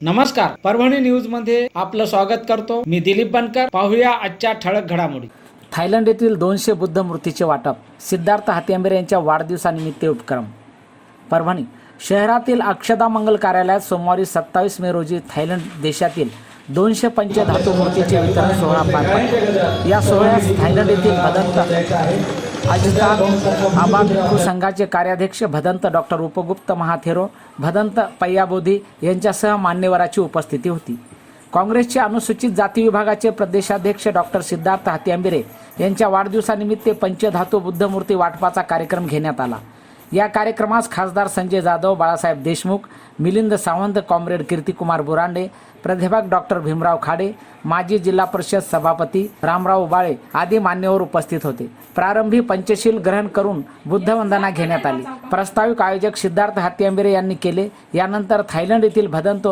नमस्कार परभणी न्यूजमध्ये आपलं स्वागत करतो. मी दिलीप बनकर पाहूया आजच्या ठळक घडामोडी. थायलंड येथील दोनशे बुद्ध मूर्तीचे वाटप सिद्धार्थ हातींबेरे यांच्या वाढदिवसानिमित्त उपक्रम. परभणी शहरातील अक्षदा मंगल कार्यालयात सोमवारी सत्तावीस मे रोजी थायलंड देशातील दोनशे पंचधातू मूर्तीचे वितरण सोहळा पार पडला. या सोहळ्यास थायलंड येथील भदंत अजितान आबा भिक्खू संघाचे कार्याध्यक्ष भदंत डॉक्टर उपगुप्त महाथेरो भदंत पय्याबोधी यांच्यासह मान्यवराची उपस्थिती होती. काँग्रेसचे अनुसूचित जाती विभागाचे प्रदेशाध्यक्ष डॉक्टर सिद्धार्थ हातीआंबिरे यांच्या वाढदिवसानिमित्त पंचधातू बुद्धमूर्ती वाटपाचा कार्यक्रम घेण्यात आला. या कार्यक्रमास खासदार संजय जाधव बाळासाहेब देशमुख मिलिंद सावंत कॉम्रेड कीर्तिकुमार बुरांडे प्राध्यापक डॉक्टर भीमराव खाडे माजी जिल्हा परिषद सभापती रामराव बाळे आदी मान्यवर उपस्थित होते. प्रारंभी पंचशील ग्रहण करून बुद्धवंदना घेण्यात आली. प्रस्ताविक आयोजक सिद्धार्थ हत्यांबिरे यांनी केले. यानंतर थायलंड येथील भदंत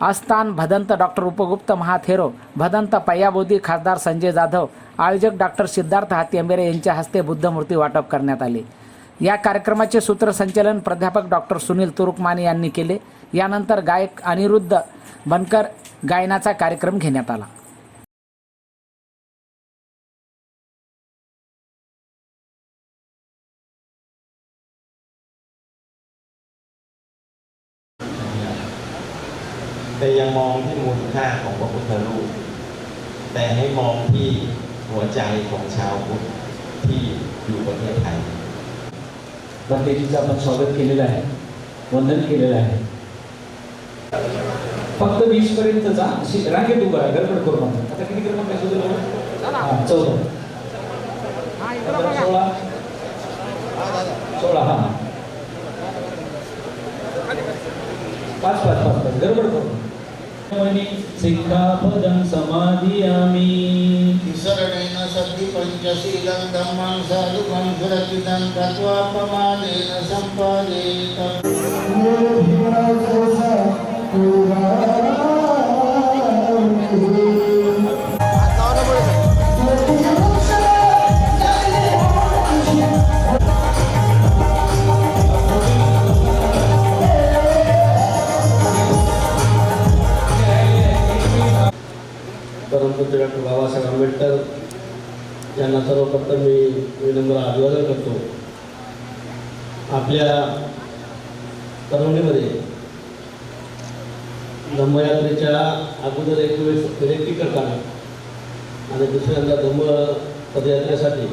आस्थान भदंत डॉक्टर उपगुप्त महाथेरो भदंत पय्याबोधी खासदार संजय जाधव आयोजक डॉक्टर सिद्धार्थ हातीआंबेरे यांच्या हस्ते बुद्धमूर्ती वाटप करण्यात आले. या कार्यक्रमाचे सूत्रसंचालन प्राध्यापक डॉक्टर सुनील तुरुकमाने यांनी केले. यानंतर गायक अनिरुद्ध बनकर गायनाचा कार्यक्रम घेण्यात आला. स्वागत केलेलं आहे. वंदन केलेलं आहे. फक्त वीस पर्यंतचा अशी रांगेत उभा आहे गडबड करू नका. आता किती क्रमांक आहे चौदा. सोळा. सोळा हा. पाच पाच पाच पाच. गडबड करू नका. सिक्खापदं समाधियामि विसरणेन सद्धि पञ्चशीलं धम्मं साधुकं सुरक्षितं कृत्वा प्रमादेन सम्पादेत डॉक्टर बाबासाहेब आंबेडकर यांना सर्वप्रथम मी विनम्र अभिवादन करतो. आपल्या परभणीमध्ये धम्मयात्रेच्या अगोदर एक वेळेस फिरकी करताना आणि दुसऱ्यांदा धम्म पदयात्रेसाठी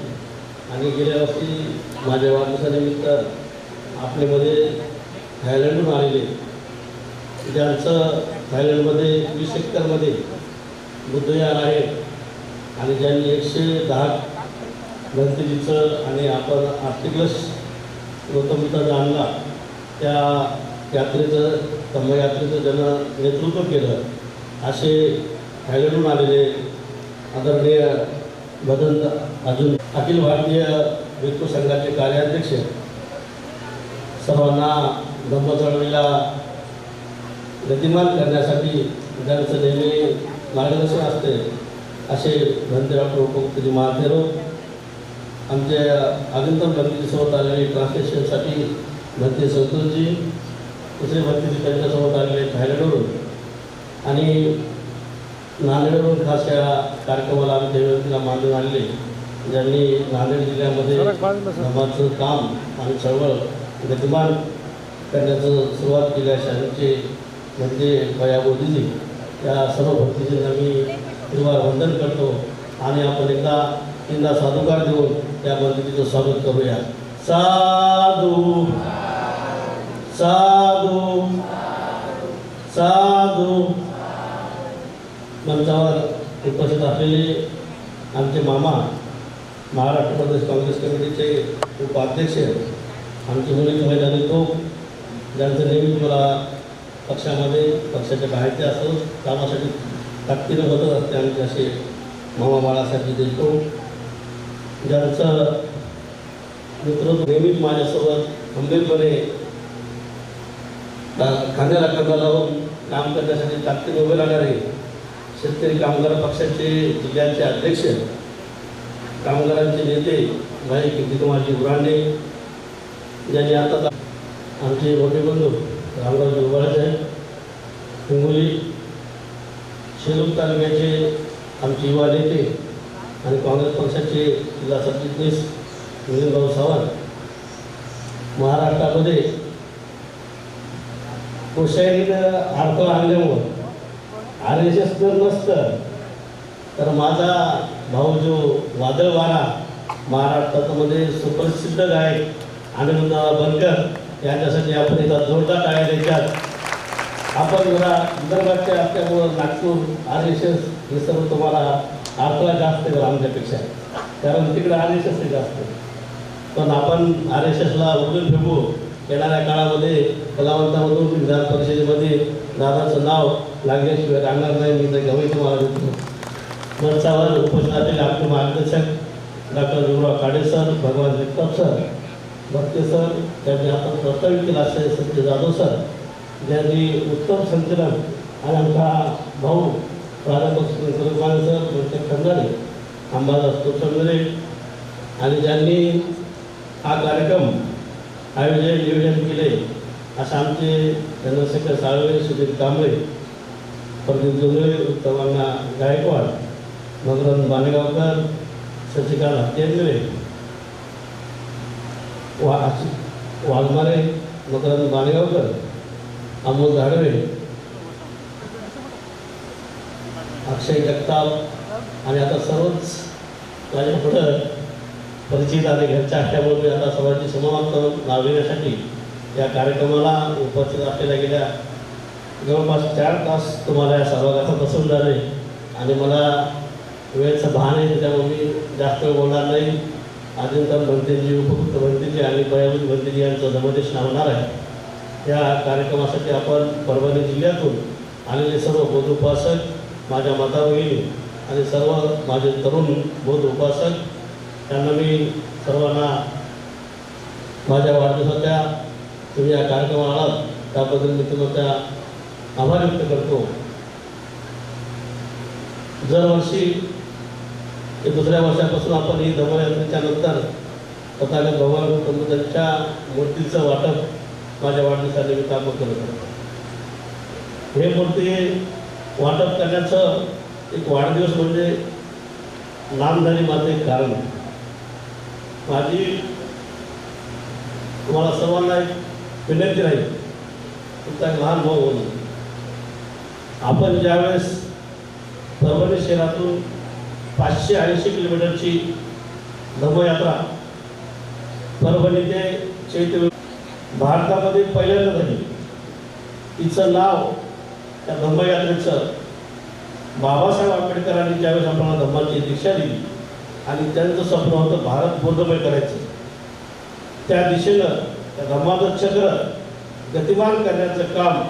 आणि गेल्या वर्षी माझ्या वाढदिवसानिमित्त आपल्यामध्ये थायलंडहून आलेले. ज्यांचं थायलंडमध्ये वीस हेक्टरमध्ये बुद्धयान आहे आणि ज्यांनी एकशे दहा गणपतीचं आणि आपण आर्थिकलस गौतम बुद्धाचा आणला त्या यात्रेचं धम्मयात्रेचं ज्यानं नेतृत्व केलं असे थायलंडहून आलेले आदरणीय भदंत अजून अखिल भारतीय भिक्खू संघाचे कार्याध्यक्ष सर्वांना धम्म चळवळीला गतिमान करण्यासाठी त्यांचं नेहमी मार्गदर्शन असते. असे डॉक्टर उपमुख्यजी महाथेरो आमचे आगंतम भंतीसोबत आलेले ट्रान्सलेशनसाठी भंते संतोषजी दुसरे भंतीजी त्यांच्यासोबत आलेले थायलंडवरून आणि नांदेडवरून खास या कार्यक्रमाला आम्ही देवतीला मानून आणले. ज्यांनी नांदेड जिल्ह्यामध्ये धर्माचं काम आणि चळवळ गतिमान करण्याचं सुरुवात केली अशा म्हणजे बया मोदीजी त्या सर्व भक्तीजींना मी तुम्हाला वंदन करतो आणि आपण एकदा तीनदा साधुकार देऊन त्या मंदिराचं स्वागत करूया. साधू. साधू. साधू. मंचावर उपस्थित असलेले आमचे मामा महाराष्ट्र प्रदेश काँग्रेस कमिटीचे उपाध्यक्ष आमचे मुली मैदानी तो ज्यांचं नेहमी मला पक्षामध्ये पक्षाच्या बाहेरचे असो कामासाठी ताकदीनं मदत असते. आमचे असे मामा बाळासाठी देतो ज्यांचं नेतृत्व नेहमीच माझ्यासोबत खंबीरपणे खांद्याला खांदा लावून काम करण्यासाठी ताकदीने उभे राहणारे शेतकरी कामगार पक्षाचे जिल्ह्याचे अध्यक्ष कामगारांचे नेते भाई कीर्तिकुमारजी उराणे ज्यांनी आता आमचे मोठे बंधू रामराव उभाळे साहेब हिंगोली शेलूर तालुक्याचे आमचे युवा नेते आणि काँग्रेस पक्षाचे जिल्हा सरचिटणीस मिलिंदभाऊ सावंत. महाराष्ट्रामध्ये हुशारीनं अडथळा आणल्यामुळं आर एस एस जर नसतं तर माझा भाऊ जो वादळ वारा महाराष्ट्रामध्ये सुप्रसिद्ध गायक आनंद बनकर यांच्यासाठी आपण एका जोरदार टाळ्या द्यायच्यात आपण जरा विदर्भाच्या असल्यामुळं नागपूर आर एस एस हे सर्व तुम्हाला अडथळा जास्त आहे आमच्यापेक्षा. कारण तिकडे आर एस एस जास्त पण आपण आर एस एसला उडून फेकू येणाऱ्या काळामध्ये कलावंतामधून विधान परिषदेमध्ये दादाचं नाव लागल्याशिवाय राहणार नाही. मी तर गवई तुम्हाला देतो. मंचावर उपोषणातील आपले मार्गदर्शक डॉक्टर विमराव काडे सर भगवान जगताप सर भक्ते सर त्यांनी आता प्रस्तावित केला असे सत्य जाधव सर ज्यांनी उत्तम संचलन आणि आमचा भाऊ प्राध्यापक सर प्रत्येक खंडाने अंबादास कोसंगरे आणि ज्यांनी हा कार्यक्रम आयोजन नियोजन केले असं आमचे चंद्रशेखर साळवे सुधीर कांबळे प्रदीप जोंगळे उत्तमांना गायकवाड मगरन बाणगावकर शशिकांत हत्तेंद्रे वा वाघमारे मकरंद बाणगावकर अमोल धाडवे अक्षय जगताप आणि आता सर्वच माझ्या पुढं परिचित आणि घरच्या असल्यामुळे मी आता सर्वांची समाप्त नाव या कार्यक्रमाला उपस्थित असलेल्या गेल्या जवळपास चार तास तुम्हाला या सभागृहात बसून झाले. आणि मला वेळेचं भान आहे त्यामुळे मी जास्त वेळ बोलणार नाही. आदिंतर भंतेजी उपयुक्त भंतेजी आणि पयाभूत भंतेजी यांचं धर्मदेश लावणार आहे या कार्यक्रमासाठी आपण परभणी जिल्ह्यातून आलेले सर्व बौद्ध उपासक माझ्या माताभगिनी आणि सर्व माझे तरुण बौद्ध उपासक त्यांना मी सर्वांना माझ्या वाढदिवसाच्या तुम्ही या कार्यक्रमाला आलात त्याबद्दल मी तुम्हाला आभार व्यक्त करतो. दरवर्षी ते दुसऱ्या वर्षापासून आपण ही धर्मयात्रेच्या नंतर स्वतःला भगवान गौतम बुद्धांच्या मूर्तीचं वाटप माझ्या वाढदिवसानिमित्त आपण करत आहोत. हे मूर्ती वाटप करण्याचं एक वाढदिवस म्हणजे नामधारी माझं एक कारण. माझी तुम्हाला सर्वांना एक विनंती राहील. तुमचा एक लहान भाऊ म्हणून आपण ज्यावेळेस परभणी शहरातून पाचशे ऐंशी किलोमीटरची धर्मयात्रा परभणी ते चैत्र भारतामध्ये पहिल्यांदा झाली. तिचं नाव त्या धम्मयात्रेचं बाबासाहेब आंबेडकरांनी ज्यावेळेस आपल्याला धम्माची दीक्षा दिली आणि त्यांचं स्वप्न होतं भारत बौद्धमय करायचं. त्या दिशेनं त्या धर्माचं चक्र गतिमान करण्याचं काम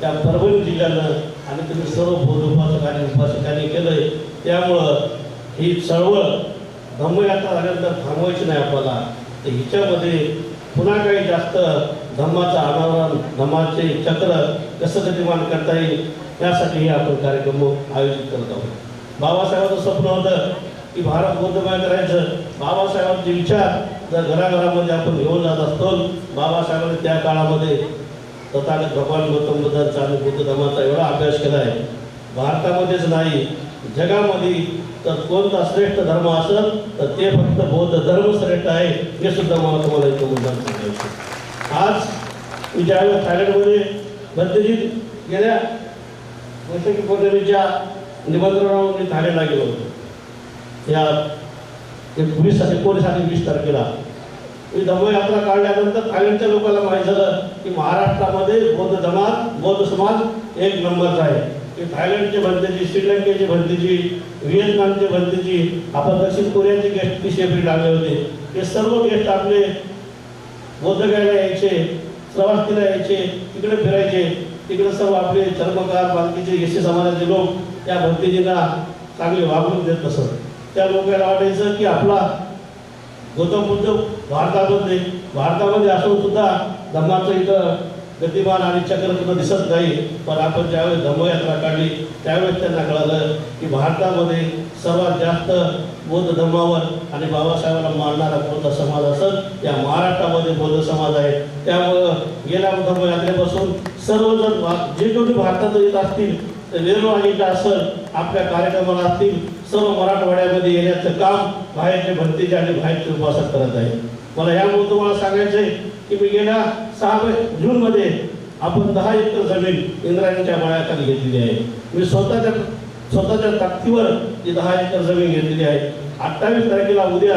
त्या परभणी जिल्ह्यानं आणि तुम्ही सर्व बौद्ध उपासक उपासकांनी केलं आहे त्यामुळं ही चळवळ धम्मयात्रा झाल्यानंतर थांबवायची नाही आपल्याला. तर हिच्यामध्ये पुन्हा काही जास्त धम्माचं अनावरण धम्माचे चक्र कसं गतिमान करता येईल यासाठी आपण कार्यक्रम आयोजित करत आहोत. बाबासाहेबांचं स्वप्न होतं की भारत बौद्धमय करायचं. बाबासाहेबांचे विचार जर घराघरामध्ये आपण घेऊन जात असतो बाबासाहेबांनी त्या काळामध्ये तथागत भगवान गौतम बुद्धांचा आणि बुद्ध धर्माचा एवढा अभ्यास केला आहे भारतामध्येच नाही जगामध्ये तर कोणता श्रेष्ठ धर्म असेल तर ते फक्त बौद्ध धर्म श्रेष्ठ आहे हे सुद्धा मला तुम्हाला इथं मुद्दा सांगायचं आज मी ज्यावेळेस थायलंडमध्ये मध्यजीत गेल्या वैशाखी पौर्णिमेच्या निमंत्रणावर मी थायलंडला गेलो होतो. या वीस एकोणीस आणि वीस तारखेला. मी धम्मयात्रा काढल्यानंतर थायलंडच्या लोकांना माहीत झालं की महाराष्ट्रामध्ये बौद्ध जमात बौद्ध समाज एक नंबरचा आहे. की थायलंडचे भंतेजी श्रीलंकेचे भंतेजी व्हिएतनामचे भंतेजी आपण दक्षिण कोरियाचे गेस्ट पिशेपी लागले होते. हे सर्व गेस्ट आपले बौद्ध यायचे प्रवासतीला यायचे तिकडे फिरायचे. तिकडे सर्व आपले चर्मकार बालकीचे एस समाजाचे लोक त्या भक्तीजींना चांगले वागणूक देत असत त्या लोकांना वाटायचं की आपला गौतम बुद्ध भारतामध्ये भारतामध्ये असून सुद्धा धर्माचं इथं गतिमान आणि चक्र दिसत नाही. पण आपण ज्यावेळेस धम्मयात्रा काढली त्यावेळेस त्यांना कळालं की भारतामध्ये सर्वात जास्त बौद्ध धर्मावर आणि बाबासाहेबांना मानणारा बौद्ध समाज असं या महाराष्ट्रामध्ये बौद्ध समाज आहे. त्यामुळं गेल्या धर्मयात्रेपासून सर्वजण भा- जे कोणी भारतात येत असतील निर्वाणीला असेल आपल्या कार्यक्रमाला असतील सर्व मराठवाड्यामध्ये येण्याचं काम बाहेरचे भरतीचे आणि बाहेरचे उपासक करत आहे मला यामुळे तुम्हाला सांगायचं आहे की मी गेल्या सहा जूनमध्ये आपण दहा एकर जमीन इंद्रायणीच्या मळ्याखाली घेतलेली आहे. मी स्वतःच्या स्वतःच्या ताकदीवर ती दहा एकर जमीन घेतलेली आहे. अठ्ठावीस तारखेला उद्या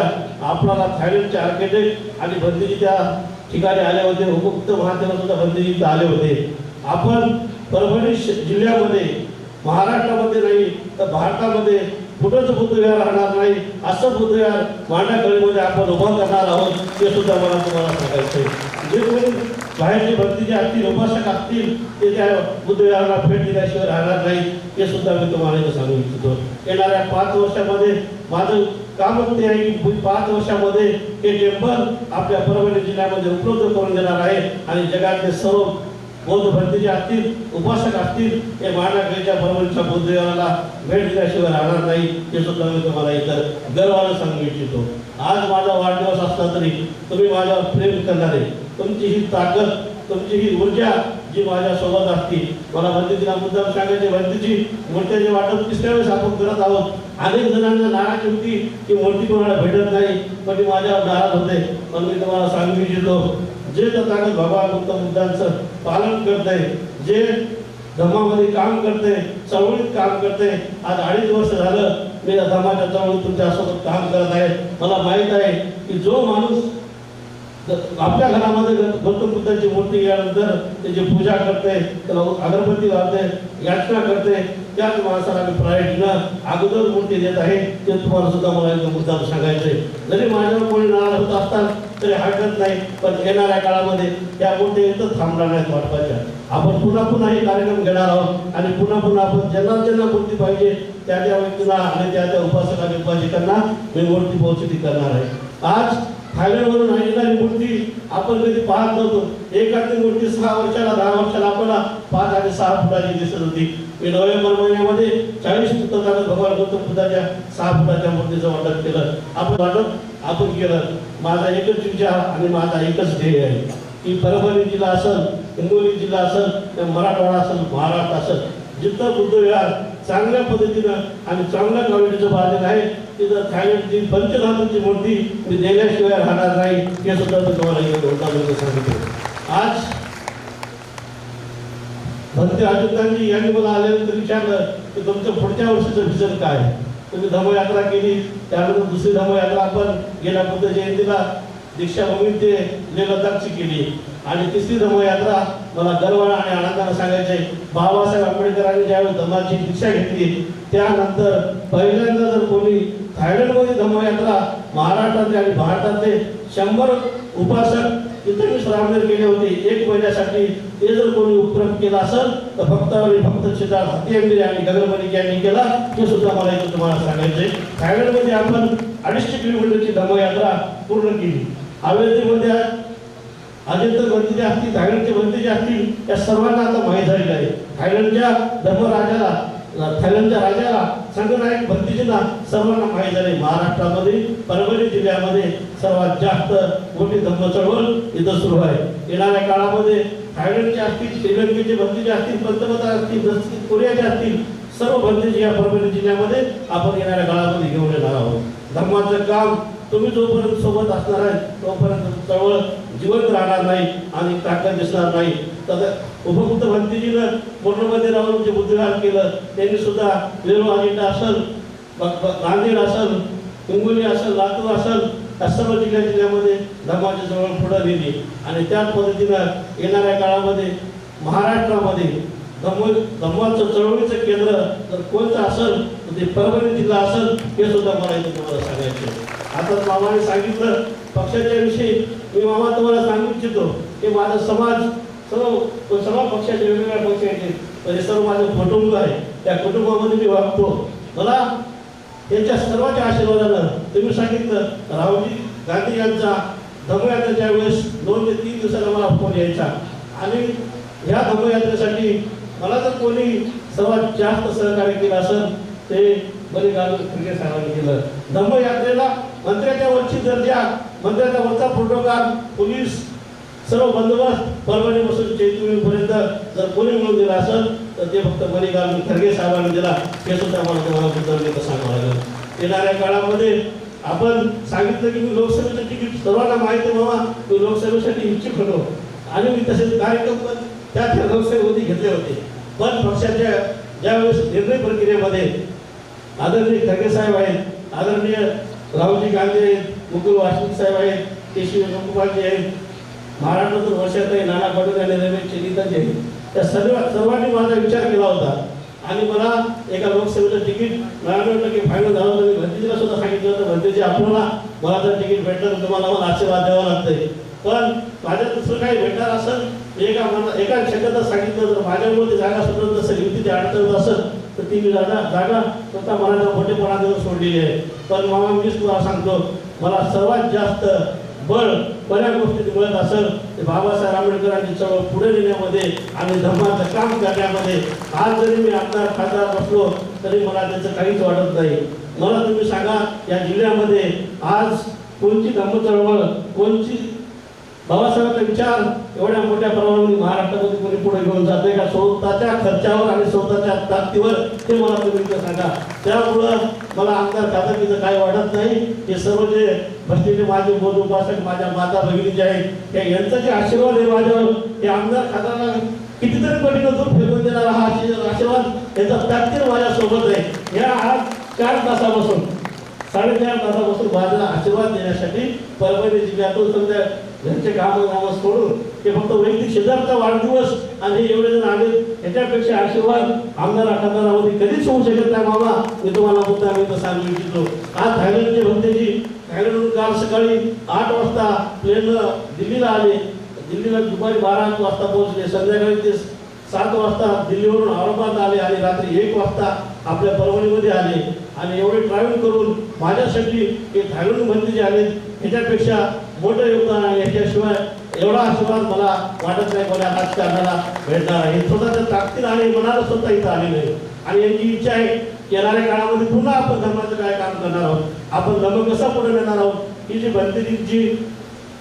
आपल्याला थायलंडचे आर्किटेक्ट आणि भंतीजी त्या ठिकाणी आले होते. उपयुक्त महातेला सुद्धा भंतीजी आले होते. आपण परभणी जिल्ह्यामध्ये महाराष्ट्रामध्ये नाही तर भारतामध्ये कुठंच बुद्धविहार राहणार नाही. असं बुद्धविहार मांडाकळीमध्ये आपण उभं करणार आहोत ते सुद्धा मला तुम्हाला सांगायचं आहे. जे कोणी बाहेरचे भक्तीचे असतील उपासक असतील ते त्या बुद्धविहाराला भेट दिल्याशिवाय राहणार नाही हे सुद्धा मी तुम्हाला इथं सांगू इच्छितो. येणाऱ्या पाच वर्षामध्ये माझं काम ते आहे की पाच वर्षामध्ये हे टेम्पल आपल्या परभणी जिल्ह्यामध्ये उपलब्ध करून देणार आहे आणि जगातले सर्व बौद्ध भक्तीचे असतील उपासक असतील हे माझ्या परभणीच्या बुद्धविहाराला भेट दिल्याशिवाय राहणार नाही हे सुद्धा मी तुम्हाला इतर गर्वानं सांगू इच्छितो. आज माझा वाढदिवस असला तरी तुम्ही माझ्यावर प्रेम करणारे तुमची ही ताकद तुमची ही ऊर्जा जी माझ्यासोबत असते मला भंतीला मुद्दाम सांगायचे भंतीची मूर्त्याचे वाटप तिसऱ्या वेळेस आपण करत आहोत. अनेक जणांना नाराज होती की मूर्ती कोणाला भेटत नाही पण ती माझ्यावर नाराज होते. पण मी तुम्हाला सांगू इच्छितो जे तथागत बाबा गौतम बुद्धांचं पालन करते जे धर्मामध्ये काम करते चळवळीत काम करते आज अडीच वर्ष झालं मी धर्माच्या चळवळीत तुमच्यासोबत काम करत आहे. मला माहीत आहे की जो माणूस आपल्या घरामध्ये गौतम बुद्धाची मूर्ती गेल्यानंतर त्याची पूजा करते त्याला अगरबत्ती लावते याचना करते त्याच माणसाला आम्ही प्रायोरिटीनं अगोदर मूर्ती देत आहे ते तुम्हाला सुद्धा मला एक मुद्दा सांगायचं जरी माझ्यावर कोणी नाराज होत असतात तरी हरकत नाही पण येणाऱ्या काळामध्ये त्या मूर्ती इथं थांबणार नाहीत वाटपाच्या आपण पुन्हा पुन्हा हे कार्यक्रम घेणार आहोत आणि पुन्हा पुन्हा आपण ज्यांना ज्यांना मूर्ती पाहिजे त्या त्या व्यक्तीला आणि त्या त्या उपासकांना उपासिकांना मी मूर्ती पोहोचली करणार आहे. आज थायलंडवरून आणलेली मूर्ती आपण कधी पाहत नव्हतो. एखादी मूर्ती सहा वर्षाला दहा वर्षाला आपल्याला पाच आणि सहा फुटाची दिसत होती. मी नोव्हेंबर महिन्यामध्ये चाळीस फुटाचा भगवान गौतम बुद्धाच्या सहा फुटाच्या मूर्तीचं वाटप केलं. आपण वाटप आपण केलं. माझा एकच विचार आणि माझा एकच ध्येय आहे की परभणी जिल्हा असेल हिंगोली जिल्हा असेल मराठवाडा असेल महाराष्ट्र असेल जिथं बुद्धविहार चांगल्या पद्धतीनं आणि चांगल्या क्वालिटीचं बांधलेलं आहे. तिथं थायलंडची पंचधातूची मूर्ती मी देण्याशिवाय राहणार नाही हे सुद्धा मी तुम्हाला इथे धोकामध्ये सांगितलं. आज भंते अजितांजी यांनी मला आल्यानंतर विचारलं की तुमचं पुढच्या वर्षीचं विजन काय? तुम्ही धर्मयात्रा केली त्यानंतर दुसरी धर्मयात्रा आपण गेल्या बुद्ध जयंतीला दीक्षाभूमी ते लेह लडाखची केली. आणि तिसरी धर्मयात्रा मला गर्वानं आणि आनंदानं सांगायचे बाबासाहेब आंबेडकरांनी ज्यावेळी धर्माची दीक्षा घेतली त्यानंतर पहिल्यांदा जर कोणी थायलंडमध्ये धर्मयात्रा महाराष्ट्रातले आणि भारतातले शंभर उपासक इतर मी श्रावण केले होते एक महिन्यासाठी ते जर कोणी उपक्रम केला असेल तर फक्त आणि फक्त सिद्धार्थ हत्यागिरी आणि गगनमणिक यांनी केला हे सुद्धा मला इथं तुम्हाला सांगायचे थायलंडमध्ये आपण अडीचशे किलोमीटरची धर्मयात्रा पूर्ण केली. हवेलीमध्ये अजिदं बंदी जे असतील थायलंडचे बंदीचे असतील या सर्वांना आता माहीत झालेलं आहे. थायलंडच्या धर्मराजाला थायलंडच्या राजाला संघनायक बंदीजींना सर्वांना माहीत झाले महाराष्ट्रामध्ये परभणी जिल्ह्यामध्ये सर्वात जास्त मोठी धर्म चळवळ इथं सुरू आहे. येणाऱ्या काळामध्ये थायलंडचे असतील श्रीलंकेचे बंदीचे असतील पंतप्रधान असतील कोरियाचे असतील सर्व बंदीजी या परभणी जिल्ह्यामध्ये आपण येणाऱ्या काळामध्ये घेऊन येणार आहोत. धर्माचं काम तुम्ही जोपर्यंत सोबत असणार आहे तोपर्यंत चळवळ जिवंत राहणार नाही आणि ताकद दिसणार नाही. तर उपमुक्त भंतीजीनं पूर्णमध्ये राहून जे बुद्धिवार केलं त्यांनी सुद्धा वेरू अजिंठा असेल नांदेड असेल हिंगोली असेल लातूर असेल या सर्व जिल्ह्या जिल्ह्यामध्ये धर्माची चळवळ पुढे नेली. आणि त्याच पद्धतीनं येणाऱ्या काळामध्ये महाराष्ट्रामध्ये धम्म धम्माचं चळवळीचं केंद्र जर कोणतं असेल तर ते परभणी जिल्हा असेल हे सुद्धा मला इथे तुम्हाला सांगायचं आता मामाने सांगितलं पक्षाच्या विषयी मी मामा तुम्हाला सांगू इच्छितो की माझा समाज सर्व सर्व पक्षाचे वेगवेगळ्या पक्ष आहेत. हे सर्व माझं कुटुंब आहे. त्या कुटुंबामध्ये मी वागतो. मला त्यांच्या सर्वांच्या आशीर्वादानं तुम्ही सांगितलं राहुलजी गांधी यांचा धर्मयात्रेच्या वेळेस दोन ते तीन दिवसाला मला फोन यायचा. आणि ह्या धर्मयात्रेसाठी मला जर कोणी सर्वात जास्त सहकार्य केलं असेल ते बलिदान क्रिकेट संघाने केलं धम्मयात्रेला मंत्र्याच्या वरची दर्जा मंत्र्याचा वरचा प्रोटोकॉल पोलीस सर्व बंदोबस्त परभणीपासून चैतन्यपर्यंत जर कोणी मिळून दिला असेल तर ते फक्त मलिकार्जुन खरगे साहेबांनी दिला हे सुद्धा मला तुम्हाला मुद्दाम सांगावं लागेल. येणाऱ्या काळामध्ये आपण सांगितलं की मी लोकसभेचं तिकीट सर्वांना माहिती आहे बाबा मी लोकसभेसाठी इच्छुक होतो. आणि मी तसेच कार्यक्रम पण त्या लोकसभेमध्ये घेतले होते. पण पक्षाच्या ज्यावेळेस निर्णय प्रक्रियेमध्ये आदरणीय खरगे साहेब आहेत आदरणीय राहुलजी गांधी आहेत मुकुल वासनिक साहेब आहेत केशव वेणुगोपालजी आहेत महाराष्ट्रातून वर्षातही नाना पाटील आणि रमेश चेलिताजी आहेत. त्या सर्व सर्वांनी माझा विचार केला होता. आणि मला एका लोकसभेचं तिकीट नव्याण्णव टक्के फायनल झालं होतं. मी भंतीजीला सुद्धा सांगितलं होतं भंतीजी आपल्याला मला जर तिकीट भेटलं तर तुम्हाला मला आशीर्वाद द्यावा लागतंय. पण माझ्या दुसरं काही भेटणार असेल एका मना एका शब्दात सांगितलं जर माझ्यामुळे जागा सुटत नसेल ते अडचण असेल तर ती मी जागा जागा स्वतः मनाचा मोठेपणा देऊन सोडलेली आहे. पण मामा मीच तुला सांगतो मला सर्वात जास्त बळ बऱ्या गोष्टीत मिळत असेल ते बाबासाहेब आंबेडकरांची चळवळ पुढे नेण्यामध्ये आणि धर्माचं काम करण्यामध्ये. आज जरी मी आमदार खासदार बसलो तरी मला त्याचं काहीच वाटत नाही. मला तुम्ही सांगा या जिल्ह्यामध्ये आज कोणची धर्म चळवळ कोणची बाबासाहेबांचा विचार एवढ्या मोठ्या प्रमाणामध्ये महाराष्ट्रामध्ये कोणी पुढे घेऊन जाते का? स्वतःच्या खर्चावर आणि स्वतःच्या ताकदीवर ते मला तुम्ही सांगा. त्यामुळं मला आमदार खासदारकीचं काही वाटत नाही. हे सर्व जे बसलेले माझे बोध उपासक माझ्या माता भगिनी जे आहेत या यांचा जे आशीर्वाद आहे माझ्यावर हे आमदार खासदारांना कितीतरी पटीनं दूर फेकून देणारा हा आशीर्वाद आशीर्वाद याचा ताकदीर माझ्यासोबत आहे. या आज चार तासापासून साडेचार तासापासून माझा आशीर्वाद देण्यासाठी परभणी जिल्ह्यातून समजा घरचे काम कामं सोडून ते फक्त वैयक्तिक शेजारचा वाढदिवस आणि हे एवढे जण आले याच्यापेक्षा आशीर्वाद आमदार आमदारामध्ये कधीच होऊ शकत नाही मामा मी तुम्हाला मुद्दा मी तर सांगू इच्छितो. आज थायलंडचे भंतेजी थायलंडहून काल सकाळी आठ वाजता प्लेन दिल्लीला आले. दिल्लीला दुपारी बारा वाजता पोहोचले. संध्याकाळी ते सात वाजता दिल्लीवरून औरंगाबाद आले आणि रात्री एक वाजता आपल्या परभणीमध्ये आले. आणि एवढे ट्रॅव्हल करून माझ्यासाठी हे थायलंड मंत्री जे आले ह्याच्यापेक्षा मोठं योगदान आहे याच्याशिवाय एवढा आशीर्वाद मला वाटत नाही कोणा राजकारणाला भेटणार आहे. स्वतःच्या ताकदीला आणि मनाला स्वतः इथं आलेलं नाही आणि यांची इच्छा आहे की येणाऱ्या काळामध्ये पुन्हा आपण धर्माचं काय काम करणार आहोत? आपण धर्म कसा पुढे नेणार आहोत? ही जी बनतेली जी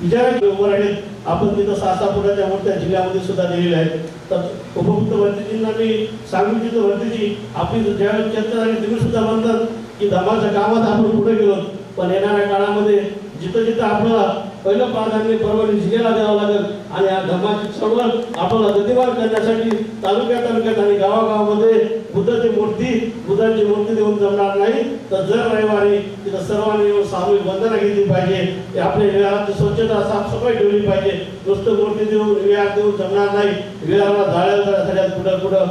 विचारांची उभं आहेत आपण तिथं सहा सहा फुटाच्या मोठ्या जिल्ह्यामध्ये सुद्धा दिलेल्या आहेत. तर उपमुक्त मंत्रीजींना मी सांगू इच्छितो मंत्रीजी आपली ज्यावेळेस चर्चा झाली तुम्ही सुद्धा म्हणतात की धर्माच्या कामात आपण पुढे गेलो पण येणाऱ्या काळामध्ये जिथं जिथं आपल्याला पहिलं प्राधान्य परभणी जिल्ह्याला द्यावं लागेल आणि या धर्माची चळवळ आपल्याला गतिमान करण्यासाठी तालुक्या तालुक्यात आणि गावागावामध्ये बुद्धाची मूर्ती बुद्धाची मूर्ती देऊन जमणार नाही. तर जर रविवारी तिथं सर्वांनी येऊन सामूहिक बंधनं घेतली पाहिजे ते आपल्या विहाराची स्वच्छता साफसफाई ठेवली पाहिजे नुसतं मूर्ती देऊन विहार देऊन जमणार नाही. विहाराला जाळ्या जाण्यासाठी कुठं कुठं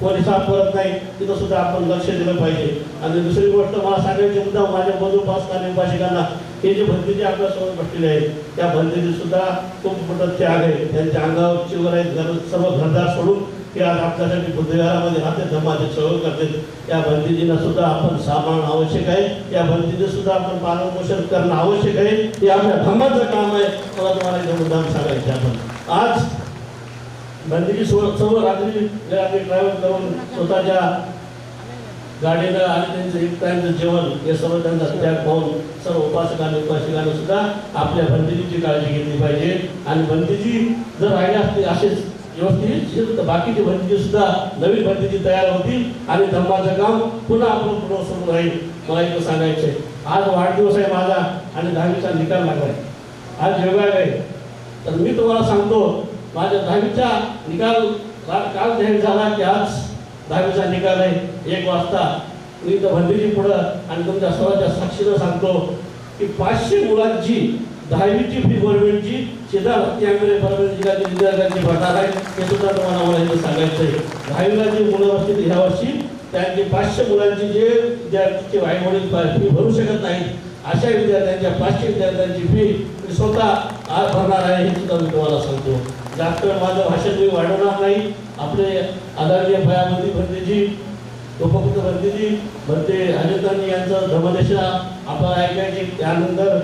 कोणी साफ करत नाही तिथं सुद्धा आपण लक्ष दिलं पाहिजे. आणि दुसरी गोष्ट मला सांगायची मुद्दा माझ्या मधुपासक आणि उपासिकांना हे जे बंदीचे आपल्यासमोर बसलेले आहेत त्या भंतीचे सुद्धा खूप मोठा त्याग आहे. त्यांच्या अंगावर चिवर आहेत घर सर्व घरदार सोडून ते आज आपल्यासाठी बुद्धविहारामध्ये राहते धर्माचे चळवळ करते त्या भंतीजींना सुद्धा आपण सांभाळणं आवश्यक आहे. त्या भंतीचे सुद्धा आपण पालन पोषण करणं आवश्यक आहे. हे आपल्या धर्माचं काम आहे. मला तुम्हाला इथं मुद्दाम सांगायचे आपण. आज बंदगी सर्व सर्व रात्री रात्री ट्रॅव्हल करून स्वतःच्या गाडीला आणि त्यांचं एक जेवण हे सर्व त्यांचा त्याग पाहून सर्व उपासकांनी उपासिकांनी सुद्धा आपल्या बंदिजीची काळजी घेतली पाहिजे. आणि बंदिजी जर राहिल्या असते असेच व्यवस्थित तर बाकीची बंदिजी सुद्धा नवीन बंदिजी तयार होतील आणि धर्माचं काम पुन्हा आपण पुढं सुरू राहील. मला एक सांगायचं आज वाढदिवस आहे माझा आणि दहावीचा निकाल लागलाय आज योगायोग आहे. तर मी तुम्हाला सांगतो माझ्या दहावीचा निकाल काल जाहीर झाला की आज दहावीचा निकाल आहे एक वाजता. मी तर भंडीजी पुढं आणि तुमच्या स्वतःच्या साक्षीनं सांगतो की पाचशे मुलांची दहावीची फी गव्हर्नमेंटची शेजार हत्यामध्ये परभणी जिल्ह्यातील विद्यार्थ्यांची भरणार आहे हे सुद्धा तुम्हाला मला इथं सांगायचं आहे दहावीला जी मुलं असतील ह्या वर्षी त्यांची पाचशे मुलांची जे विद्यार्थीचे आईवडील फी भरू शकत नाहीत अशा विद्यार्थ्यांच्या पाचशे विद्यार्थ्यांची फी स्वतः आज भरणार आहे हे सुद्धा मी तुम्हाला सांगतो. जास्त माझं भाषण मी वाढवणार नाही. आपले आदरणीय भयामती भरतेजी उपमुक्त भरतेजी भरते अजितांनी यांचं धर्मदेशा आपण ऐकायची. त्यानंतर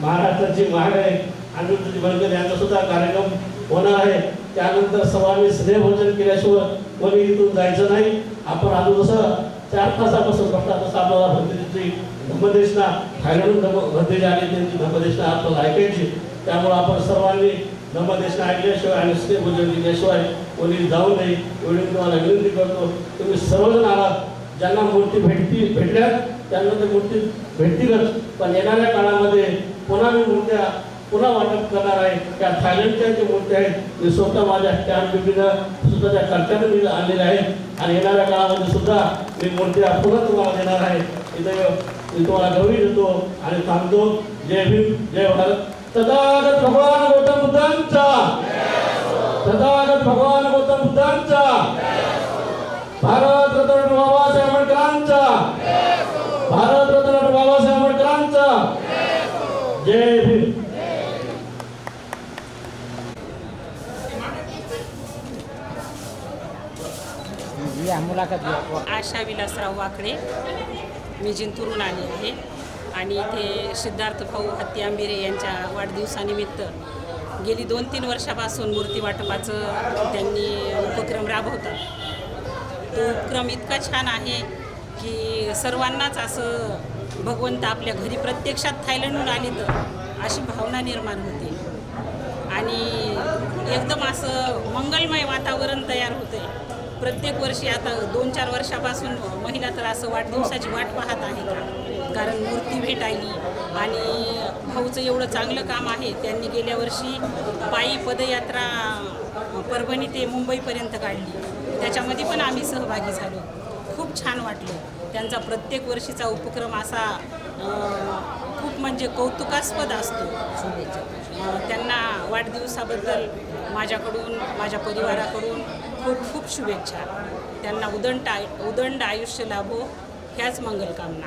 महाराष्ट्राची महाग आहे अनिरुद्धजी भरकर यांचा सुद्धा कार्यक्रम होणार आहे. त्यानंतर सर्वांनी स्नेहभोजन केल्याशिवाय कोणी इथून जायचं नाही. आपण आलो जसं चार तासापासून बघता तसं आपल्याला भरतेजीची धर्मदेशना थायलंड धम्म आणि आली त्यांची धर्मदेशना आपल्याला ऐकायची. त्यामुळे आपण सर्वांनी धम्मदेशना ऐकल्याशिवाय आणि स्नेहभोजन दिल्याशिवाय कोणी जाऊ नये एवढी तुम्हाला विनंती करतो. तुम्ही सर्वजण आलात ज्यांना मूर्ती भेटती भेटल्या त्यांना ते मूर्ती भेटतीलच. पण येणाऱ्या काळामध्ये पुन्हा मी मूर्त्या पुन्हा वाटप करणार आहे. त्या थायलंडच्या ज्या मूर्त्या आहेत मी स्वतः माझ्या स्टॅम्प बिबीनं सुद्धा त्या खर्चाने मी आणलेल्या आहेत. आणि येणाऱ्या काळामध्ये सुद्धा मी मूर्त्या पुन्हा तुम्हाला देणार आहे. इथं मी तुम्हाला गौरी देतो आणि सांगतो जय भीम जय भारत. तथागत भगवान गौतम बुद्धांचा. तथागत भगवान गौतम बुद्धांचा. भारत रत्न डॉक्टर बाबासाहेब आंबेडकरांचा. भारत रत्न डॉक्टर बाबासाहेब आंबेडकरांचा. जय भीम या मुलाखत आशा विलासराव वाकडे मी जिंतूरून आली आहे. आणि इथे सिद्धार्थ भाऊ हत्ती आंबिरे यांच्या वाढदिवसानिमित्त गेली दोन तीन वर्षापासून मूर्ती वाटपाचं त्यांनी उपक्रम राबवतात. तो उपक्रम इतका छान आहे की सर्वांनाच असं भगवंत आपल्या घरी प्रत्यक्षात थायलंडहून आले तर अशी भावना निर्माण होते. आणि एकदम असं मंगलमय वातावरण तयार होते. प्रत्येक वर्षी आता दोन चार वर्षापासून महिला तर असं वाढदिवसाची वाट पाहत आहे का कारण मूर्ती भेटायली आणि भाऊचं एवढं चांगलं काम आहे त्यांनी गेल्या वर्षी पायी पदयात्रा परभणी ते मुंबईपर्यंत काढली. त्याच्यामध्ये पण आम्ही सहभागी झालो. खूप छान वाटलं. त्यांचा प्रत्येक वर्षीचा उपक्रम असा खूप म्हणजे कौतुकास्पद असतो. त्यांना वाढदिवसाबद्दल माझ्याकडून माझ्या परिवाराकडून खूप खूप शुभेच्छा. त्यांना उदंड आय उदंड आयुष्य लाभो ह्याच मंगलकामना.